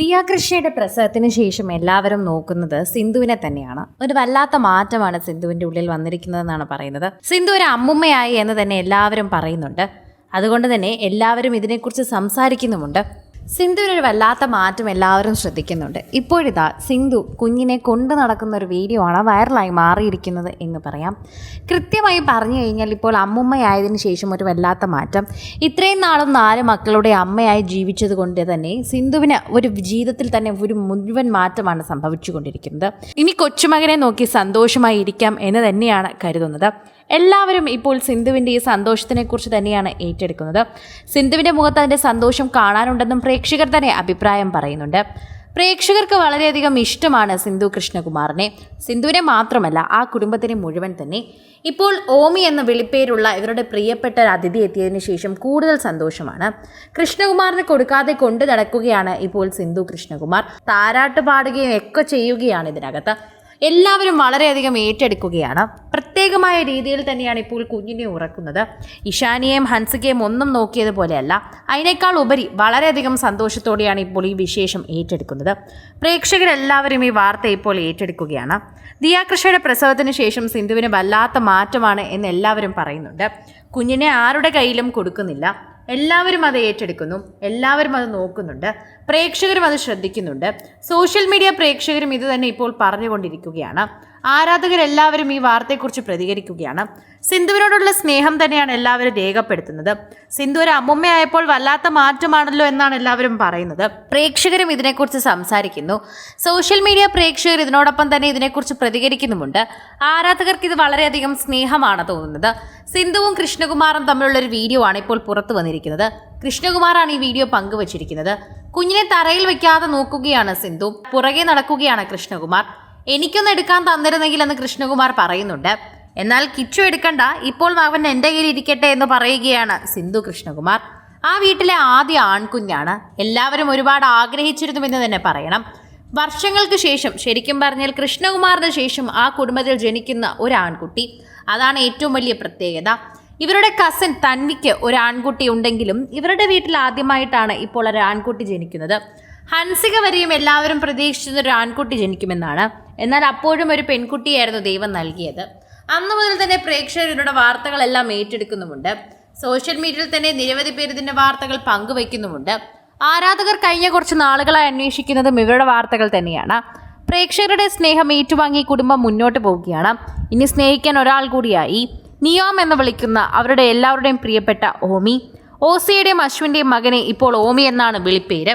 ദിയാകൃഷ്ണയുടെ പ്രസവത്തിന് ശേഷം എല്ലാവരും നോക്കുന്നത് സിന്ധുവിനെ തന്നെയാണ്. ഒരു വല്ലാത്ത മാറ്റമാണ് സിന്ധുവിന്റെ ഉള്ളിൽ വന്നിരിക്കുന്നതെന്നാണ് പറയുന്നത്. സിന്ധു ഒരു അമ്മുമ്മയായി എന്ന് തന്നെ എല്ലാവരും പറയുന്നുണ്ട്. അതുകൊണ്ട് തന്നെ എല്ലാവരും ഇതിനെക്കുറിച്ച് സംസാരിക്കുന്നുമുണ്ട്. സിന്ധുവിനൊരു വല്ലാത്ത മാറ്റം എല്ലാവരും ശ്രദ്ധിക്കുന്നുണ്ട്. ഇപ്പോഴിതാ സിന്ധു കുഞ്ഞിനെ കൊണ്ടു നടക്കുന്ന ഒരു വീഡിയോ ആണ് വൈറലായി മാറിയിരിക്കുന്നത് എന്ന് പറയാം. കൃത്യമായി പറഞ്ഞു കഴിഞ്ഞാൽ ഇപ്പോൾ അമ്മുമ്മയായതിനു ശേഷം ഒരു വല്ലാത്ത മാറ്റം. ഇത്രയും നാളും നാല് മക്കളുടെ അമ്മയായി ജീവിച്ചത് കൊണ്ട് തന്നെ സിന്ധുവിന് ഒരു ജീവിതത്തിൽ തന്നെ ഒരു മുഴുവൻ മാറ്റമാണ് സംഭവിച്ചുകൊണ്ടിരിക്കുന്നത്. ഇനി കൊച്ചുമകനെ നോക്കി സന്തോഷമായി ഇരിക്കാം എന്ന് തന്നെയാണ് കരുതുന്നത്. എല്ലാവരും ഇപ്പോൾ സിന്ധുവിന്റെ ഈ സന്തോഷത്തിനെക്കുറിച്ച് തന്നെയാണ് ഏറ്റെടുക്കുന്നത്. സിന്ധുവിന്റെ മുഖത്ത് അതിന്റെ സന്തോഷം കാണാനുണ്ടെന്നും പ്രേക്ഷകർ തന്നെ അഭിപ്രായം പറയുന്നുണ്ട്. പ്രേക്ഷകർക്ക് വളരെയധികം ഇഷ്ടമാണ് സിന്ധു കൃഷ്ണകുമാറിനെ. സിന്ധുവിനെ മാത്രമല്ല ആ കുടുംബത്തിനെ മുഴുവൻ തന്നെ. ഇപ്പോൾ ഓമി എന്ന വിളിപ്പേരുള്ള ഇവരുടെ പ്രിയപ്പെട്ട അതിഥി എത്തിയതിന് ശേഷം കൂടുതൽ സന്തോഷമാണ്. കൃഷ്ണകുമാറിനെ കൊടുക്കാതെ കൊണ്ടു നടക്കുകയാണ് ഇപ്പോൾ സിന്ധു കൃഷ്ണകുമാർ. താരാട്ട് പാടുകയും ഒക്കെ ചെയ്യുകയാണ് ഇതിനകത്ത്. എല്ലാവരും വളരെയധികം ഏറ്റെടുക്കുകയാണ്. പ്രത്യേകമായ രീതിയിൽ തന്നെയാണ് ഇപ്പോൾ കുഞ്ഞിനെ ഉറക്കുന്നത്. ഇഷാനിയെയും ഹൻസികയും ഒന്നും നോക്കിയതുപോലെയല്ല അതിനേക്കാൾ ഉപരി വളരെയധികം സന്തോഷത്തോടെയാണ് ഇപ്പോൾ ഈ വിശേഷം ഏറ്റെടുക്കുന്നത്. പ്രേക്ഷകരെല്ലാവരും ഈ വാർത്ത ഇപ്പോൾ ഏറ്റെടുക്കുകയാണ്. ദിയാകൃഷയുടെ പ്രസവത്തിന് ശേഷം സിന്ധുവിന് വല്ലാത്ത മാറ്റമാണ് എന്ന് എല്ലാവരും പറയുന്നുണ്ട്. കുഞ്ഞിനെ ആരുടെ കയ്യിലും കൊടുക്കുന്നില്ല. എല്ലാവരും അത് ഏറ്റെടുക്കുന്നു. എല്ലാവരും അത് നോക്കുന്നുണ്ട്. പ്രേക്ഷകരും അത് ശ്രദ്ധിക്കുന്നുണ്ട്. സോഷ്യൽ മീഡിയ പ്രേക്ഷകരും ഇത് തന്നെ ഇപ്പോൾ പറഞ്ഞുകൊണ്ടിരിക്കുകയാണ്. ആരാധകരെല്ലാവരും ഈ വാർത്തയെക്കുറിച്ച് പ്രതികരിക്കുകയാണ്. സിന്ധുവിനോടുള്ള സ്നേഹം തന്നെയാണ് എല്ലാവരും രേഖപ്പെടുത്തുന്നത്. സിന്ധു ഒരു അമ്മുമ്മയായപ്പോൾ വല്ലാത്ത മാറ്റമാണല്ലോ എന്നാണ് എല്ലാവരും പറയുന്നത്. പ്രേക്ഷകരും ഇതിനെക്കുറിച്ച് സംസാരിക്കുന്നു. സോഷ്യൽ മീഡിയ പ്രേക്ഷകർ ഇതിനോടൊപ്പം തന്നെ ഇതിനെക്കുറിച്ച് പ്രതികരിക്കുന്നുമുണ്ട്. ആരാധകർക്ക് ഇത് വളരെയധികം സ്നേഹമാണ് തോന്നുന്നത്. സിന്ധുവും കൃഷ്ണകുമാറും തമ്മിലുള്ള ഒരു വീഡിയോ ആണ് ഇപ്പോൾ പുറത്തു വന്നിരിക്കുന്നത്. കൃഷ്ണകുമാറാണ് ഈ വീഡിയോ പങ്കുവച്ചിരിക്കുന്നത്. കുഞ്ഞിനെ തറയിൽ വെക്കാതെ നോക്കുകയാണ് സിന്ധു. പുറകെ നടക്കുകയാണ് കൃഷ്ണകുമാർ. എനിക്കൊന്ന് എടുക്കാൻ തന്നിരുന്നെങ്കിൽ എന്ന് കൃഷ്ണകുമാർ പറയുന്നുണ്ട്. എന്നാൽ കിച്ചു എടുക്കണ്ട ഇപ്പോൾ അവൻ എന്റെ കയ്യിൽ ഇരിക്കട്ടെ എന്ന് പറയുകയാണ് സിന്ധു കൃഷ്ണകുമാർ. ആ വീട്ടിലെ ആദ്യ ആൺകുഞ്ഞാണ്. എല്ലാവരും ഒരുപാട് ആഗ്രഹിച്ചിരുന്നു എന്ന് തന്നെ പറയണം. വർഷങ്ങൾക്ക് ശേഷം ശരിക്കും പറഞ്ഞാൽ കൃഷ്ണകുമാറിന് ശേഷം ആ കുടുംബത്തിൽ ജനിക്കുന്ന ഒരു ആൺകുട്ടി. അതാണ് ഏറ്റവും വലിയ പ്രത്യേകത. ഇവരുടെ കസിൻ തൻവിക്ക് ഒരു ആൺകുട്ടി ഉണ്ടെങ്കിലും ഇവരുടെ വീട്ടിൽ ആദ്യമായിട്ടാണ് ഇപ്പോൾ ഒരു ആൺകുട്ടി ജനിക്കുന്നത്. ഹൻസിക വരെയും എല്ലാവരും പ്രതീക്ഷിച്ചത് ഒരു ആൺകുട്ടി ജനിക്കുമെന്നാണ്. എന്നാൽ അപ്പോഴും ഒരു പെൺകുട്ടിയായിരുന്നു ദൈവം നൽകിയത്. അന്നു മുതൽ തന്നെ പ്രേക്ഷകരുടെ വാർത്തകളെല്ലാം ഏറ്റെടുക്കുന്നുമുണ്ട്. സോഷ്യൽ മീഡിയയിൽ തന്നെ നിരവധി പേര് ഇതിന്റെ വാർത്തകൾ പങ്കുവയ്ക്കുന്നുമുണ്ട് ആരാധകർ കഴിഞ്ഞ കുറച്ച് നാളുകളായി അന്വേഷിക്കുന്നതും ഇവരുടെ വാർത്തകൾ തന്നെയാണ്. പ്രേക്ഷകരുടെ സ്നേഹം ഏറ്റുവാങ്ങി കുടുംബം മുന്നോട്ട് പോവുകയാണ്. ഇനി സ്നേഹിക്കാൻ ഒരാൾ കൂടിയായി നിയോം എന്ന് വിളിക്കുന്ന അവരുടെ എല്ലാവരുടെയും പ്രിയപ്പെട്ട ഓമി. ഓസിയുടെയും അശ്വിന്റെയും മകനെ ഇപ്പോൾ ഓമി എന്നാണ് വിളിപ്പേര്.